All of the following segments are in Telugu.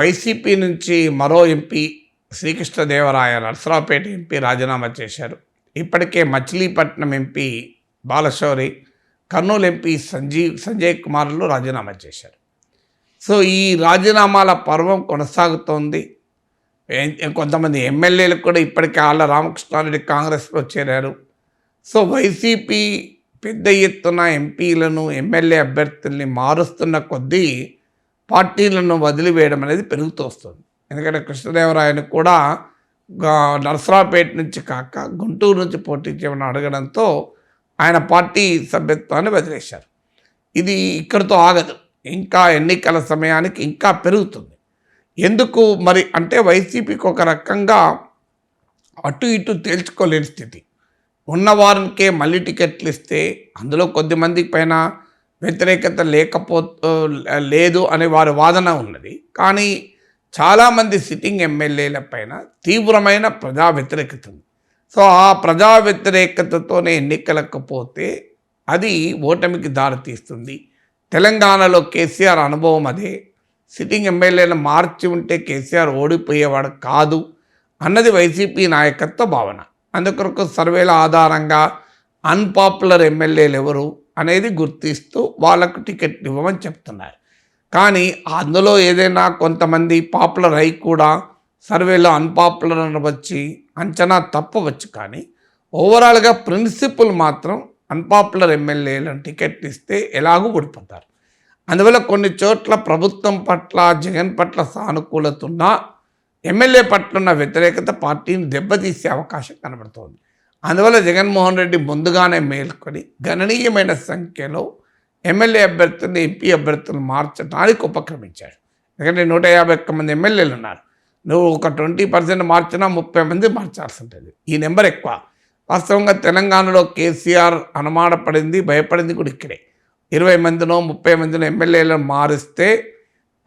వైసీపీ నుంచి మరో ఎంపీ శ్రీకృష్ణదేవరాయ నరసరావుపేట ఎంపీ రాజీనామా చేశారు. ఇప్పటికే మచిలీపట్నం ఎంపీ బాలశౌరి కర్నూలు ఎంపీ సంజీవ్ సంజయ్ కుమార్లు రాజీనామా చేశారు. సో ఈ రాజీనామాల పర్వం కొనసాగుతోంది. కొంతమంది ఎమ్మెల్యేలు కూడా ఇప్పటికే ఆళ్ళ రామకృష్ణారెడ్డి కాంగ్రెస్లో చేరారు. సో వైసీపీ పెద్ద ఎత్తున ఎంపీలను ఎమ్మెల్యే అభ్యర్థుల్ని మారుస్తున్న కొద్దీ పార్టీలను వదిలివేయడం అనేది పెరుగుతూ వస్తుంది. ఎందుకంటే కృష్ణదేవరాయను కూడా నర్సరాపేట నుంచి కాక గుంటూరు నుంచి పోటీ చేయమని అడగడంతో ఆయన పార్టీ సభ్యత్వాన్ని వదిలేశారు. ఇది ఇక్కడితో ఆగదు. ఇంకా ఎన్నికల సమయానికి ఇంకా పెరుగుతుంది. ఎందుకు మరి అంటే వైసీపీకి ఒక రకంగా అటు ఇటు తేల్చుకోలేని స్థితి. ఉన్నవారికే మళ్ళీ టికెట్లు ఇస్తే అందులో కొద్దిమంది పైన వ్యతిరేకత లేకపో లేదు అనే వారి వాదన ఉన్నది. కానీ చాలామంది సిట్టింగ్ ఎమ్మెల్యేల పైన తీవ్రమైన ప్రజా వ్యతిరేకత ఉంది. సో ఆ ప్రజా వ్యతిరేకతతోనే ఎన్నికలకు పోతే అది ఓటమికి దారితీస్తుంది తెలంగాణలో కేసీఆర్ అనుభవం అదే. సిట్టింగ్ ఎమ్మెల్యేలు మార్చి ఉంటే కేసీఆర్ ఓడిపోయేవాడు కాదు అన్నది వైసీపీ నాయకత్వ భావన. అందుకొరకు సర్వేల ఆధారంగా అన్పాపులర్ ఎమ్మెల్యేలు ఎవరు? అనేది గుర్తిస్తూ వాళ్ళకు టికెట్ ఇవ్వమని చెప్తున్నారు. కానీ అందులో ఏదైనా కొంతమంది పాపులర్ అయి కూడా సర్వేలో అన్పాపులర్ వచ్చి అంచనా తప్పవచ్చు కానీ ఓవరాల్గా ప్రిన్సిపల్ మాత్రం అన్పాపులర్ ఎమ్మెల్యేలను టికెట్ ఇస్తే ఎలాగూ ఓడిపోతారు. అందువల్ల కొన్ని చోట్ల ప్రభుత్వం పట్ల జగన్ పట్ల సానుకూలత ఉన్నా ఎమ్మెల్యే పట్ల ఉన్న వ్యతిరేకత పార్టీని దెబ్బతీసే అవకాశం కనబడుతోంది. అందువల్ల జగన్మోహన్ రెడ్డి ముందుగానే మేల్కొని గణనీయమైన సంఖ్యలో ఎమ్మెల్యే అభ్యర్థులను ఎంపీ అభ్యర్థులను మార్చడానికి ఉపక్రమించాడు. ఎందుకంటే నూట యాభై ఒక్క మంది ఎమ్మెల్యేలు ఉన్నారు. నువ్వు ఒక ట్వంటీ పర్సెంట్ మార్చినా ముప్పై మంది మార్చాల్సి ఉంటుంది. ఈ నెంబర్ ఎక్కువ. వాస్తవంగా తెలంగాణలో కేసీఆర్ అనుమానపడింది భయపడింది కూడా ఇక్కడే. ఇరవై మందినో ముప్పై మందినో ఎమ్మెల్యేలను మారిస్తే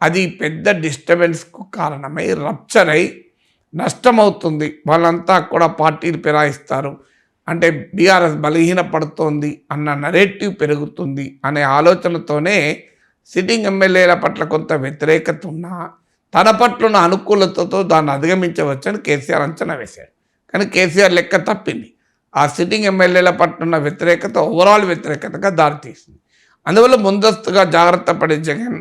అది పెద్ద డిస్టర్బెన్స్కు కారణమై రప్చర్ అయి నష్టమవుతుంది. వాళ్ళంతా కూడా పార్టీలు ఫిరాయిస్తారు అంటే బీఆర్ఎస్ బలహీనపడుతోంది అన్న నరేటివ్ పెరుగుతుంది అనే ఆలోచనతోనే సిట్టింగ్ ఎమ్మెల్యేల పట్ల కొంత వ్యతిరేకత ఉన్నా తన పట్ల ఉన్న అనుకూలతతో దాన్ని అధిగమించవచ్చని కేసీఆర్ అంచనా వేశాడు. కానీ కేసీఆర్ లెక్క తప్పింది. ఆ సిట్టింగ్ ఎమ్మెల్యేల పట్ల ఉన్న వ్యతిరేకత ఓవరాల్ వ్యతిరేకతగా దారితీసింది. అందువల్ల ముందస్తుగా జాగ్రత్త పడే జగన్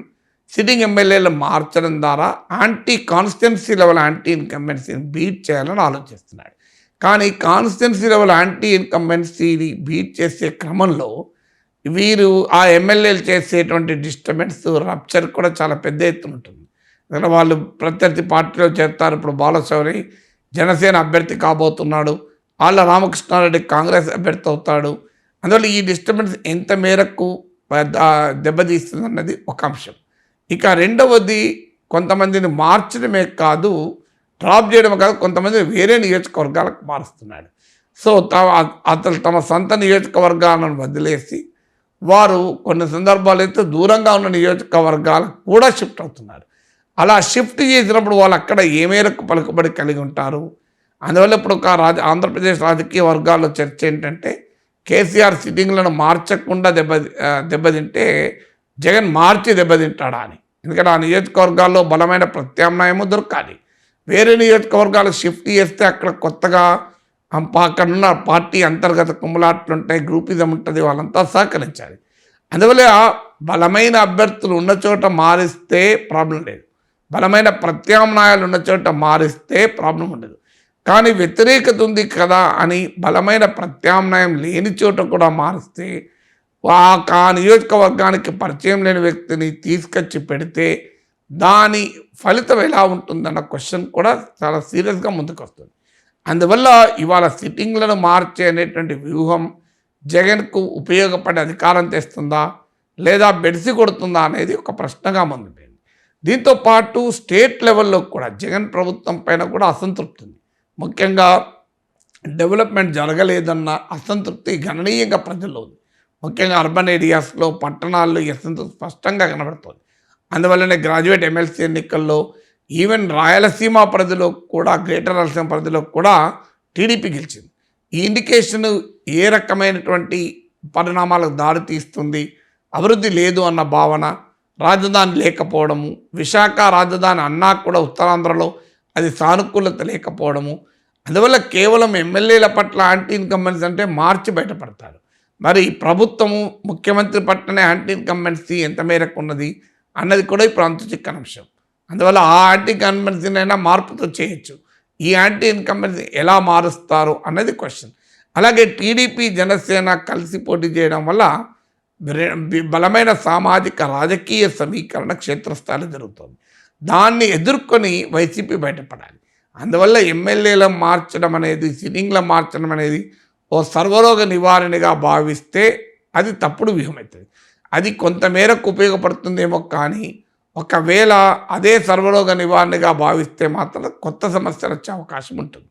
సిట్టింగ్ ఎమ్మెల్యేలు మార్చడం ద్వారా యాంటీ కాన్స్టిట్యున్సీ లెవెల్ యాంటీ ఇన్కంబెన్సీని బీట్ చేయాలని ఆలోచిస్తున్నాడు. కానీ కాన్స్టిట్యున్సీ లెవెల్ యాంటీ ఇన్కంబెన్సీని బీట్ చేసే క్రమంలో వీరు ఆ ఎమ్మెల్యేలు చేసేటువంటి డిస్టర్బెన్స్ రప్చర్ కూడా చాలా పెద్ద ఎత్తున ఉంటుంది. ఎందుకంటే వాళ్ళు ప్రత్యర్థి పార్టీలో చేస్తారు ఇప్పుడు బాలశౌరి జనసేన అభ్యర్థి కాబోతున్నాడు. వాళ్ళ రామకృష్ణారెడ్డి కాంగ్రెస్ అభ్యర్థి అవుతాడు. అందువల్ల ఈ డిస్టర్బెన్స్ ఎంత మేరకు పెద్ద- దెబ్బతీస్తుంది అన్నది ఒక అంశం. ఇక రెండవది కొంతమందిని మార్చడమే కాదు డ్రాప్ చేయడమే కాదు కొంతమంది వేరే నియోజకవర్గాలకు మారుస్తున్నాడు. సో తమ అతను తమ సొంత నియోజకవర్గాలను వదిలేసి వారు కొన్ని సందర్భాలు అయితే దూరంగా ఉన్న నియోజకవర్గాలకు కూడా షిఫ్ట్ అవుతున్నారు. అలా షిఫ్ట్ చేసినప్పుడు వాళ్ళు అక్కడ ఏ మేరకు పలుకుబడి కలిగి ఉంటారు? అందువల్ల ఇప్పుడు ఒక రాజ ఆంధ్రప్రదేశ్ రాజకీయ వర్గాల్లో చర్చ ఏంటంటే కేసీఆర్ సిట్టింగ్లను మార్చకుండా దెబ్బ దెబ్బతింటే జగన్ మార్చి దెబ్బతింటాడా అని. ఎందుకంటే ఆ నియోజకవర్గాల్లో బలమైన ప్రత్యామ్నాయము దొరకాలి. వేరే నియోజకవర్గాలు షిఫ్ట్ చేస్తే అక్కడ కొత్తగా అక్కడున్న పా- పార్టీ అంతర్గత కుమ్మలాట్లు ఉంటాయి గ్రూపిజం ఉంటుంది వాళ్ళంతా సహకరించాలి. అందువల్ల బలమైన అభ్యర్థులు ఉన్న చోట మారిస్తే ప్రాబ్లం లేదు. బలమైన ప్రత్యామ్నాయాలు ఉన్న చోట మారిస్తే ప్రాబ్లం ఉండదు. కానీ వ్యతిరేకత ఉంది కదా అని బలమైన ప్రత్యామ్నాయం లేని చోట కూడా మారిస్తే ఆ నియోజకవర్గానికి పరిచయం లేని వ్యక్తిని తీసుకొచ్చి పెడితే దాని ఫలితం ఎలా ఉంటుందన్న క్వశ్చన్ కూడా చాలా సీరియస్గా ముందుకు వస్తుంది అందువల్ల ఇవాళ సిట్టింగ్లను మార్చే అనేటువంటి వ్యూహం జగన్కు ఉపయోగపడే అధికారం తెస్తుందా? లేదా బెడిసి కొడుతుందా అనేది ఒక ప్రశ్నగా ముందుపోయింది దీంతో పాటు స్టేట్ లెవెల్లో కూడా జగన్ ప్రభుత్వం పైన కూడా అసంతృప్తి ఉంది. ముఖ్యంగా డెవలప్మెంట్ జరగలేదన్న అసంతృప్తి గణనీయంగా ప్రజల్లో ఉంది. ముఖ్యంగా అర్బన్ ఏరియాస్లో పట్టణాల్లో ఈ స్పష్టంగా కనబడుతుంది. అందువల్లనే గ్రాడ్యుయేట్ ఎమ్మెల్సీ ఎన్నికల్లో ఈవెన్ రాయలసీమ పరిధిలో కూడా గ్రేటర్ రాయలసీమ పరిధిలో కూడా టీడీపీ గెలిచింది. ఈ ఇండికేషన్ ఏ రకమైనటువంటి పరిణామాలకు దారి తీస్తుంది అభివృద్ధి లేదు అన్న భావన రాజధాని లేకపోవడము విశాఖ రాజధాని అన్నా కూడా ఉత్తరాంధ్రలో అది సానుకూలత లేకపోవడము అందువల్ల కేవలం ఎమ్మెల్యేల పట్ల యాంటీ ఇన్కంబెన్స్ అంటే మార్చి బయటపడతారు. మరి ప్రభుత్వము ముఖ్యమంత్రి పట్టనే యాంటీ ఇన్కంబెన్సీ ఎంత మేరకు ఉన్నది అన్నది కూడా ఇప్పుడు అంతు చిక్కని అంశం. అందువల్ల ఆ యాంటీ ఇన్కంబెన్సీనైనా మార్పుతో చేయొచ్చు. ఈ యాంటీ ఇన్కంబెన్సీ ఎలా మారుస్తారు అన్నది క్వశ్చన్. అలాగే టీడీపీ జనసేన కలిసి పోటీ చేయడం వల్ల బలమైన సామాజిక రాజకీయ సమీకరణ క్షేత్రస్థాయిలో జరుగుతుంది. దాన్ని ఎదుర్కొని వైసీపీ బయటపడాలి. అందువల్ల ఎమ్మెల్యేలను మార్చడం అనేది సిట్టింగ్లో మార్చడం అనేది ఓ సర్వరోగ నివారణగా భావిస్తే అది తప్పుడు వ్యూహం అవుతుంది అది కొంతమేరకు ఉపయోగపడుతుందేమో కానీ ఒకవేళ అదే సర్వరోగ నివారణగా భావిస్తే మాత్రం కొత్త సమస్యలు వచ్చే అవకాశం ఉంటుంది.